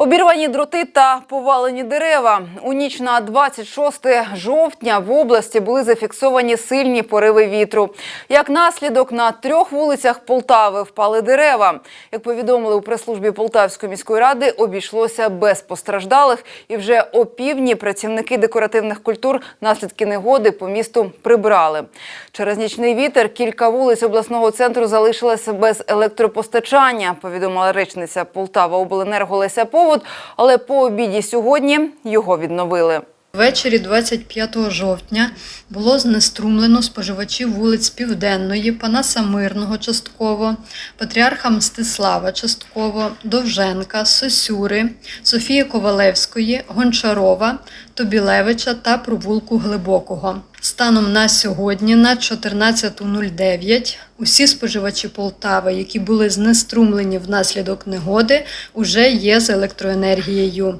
Обірвані дроти та повалені дерева. У ніч на 26 жовтня в області були зафіксовані сильні пориви вітру. Як наслідок, на трьох вулицях Полтави впали дерева. Як повідомили у прес-службі Полтавської міської ради, обійшлося без постраждалих. І вже опівдні працівники декоративних культур наслідки негоди по місту прибрали. Через нічний вітер кілька вулиць обласного центру залишилися без електропостачання, повідомила речниця Полтава Обленерго Леся Повод, але по обіді сьогодні його відновили. Ввечері 25 жовтня було знеструмлено споживачів вулиць Південної, Панаса Мирного частково, Патріарха Мстислава частково, Довженка, Сосюри, Софії Ковалевської, Гончарова, Тобілевича та провулку Глибокого. Станом на сьогодні, на 14.09, усі споживачі Полтави, які були знеструмлені внаслідок негоди, уже є з електроенергією.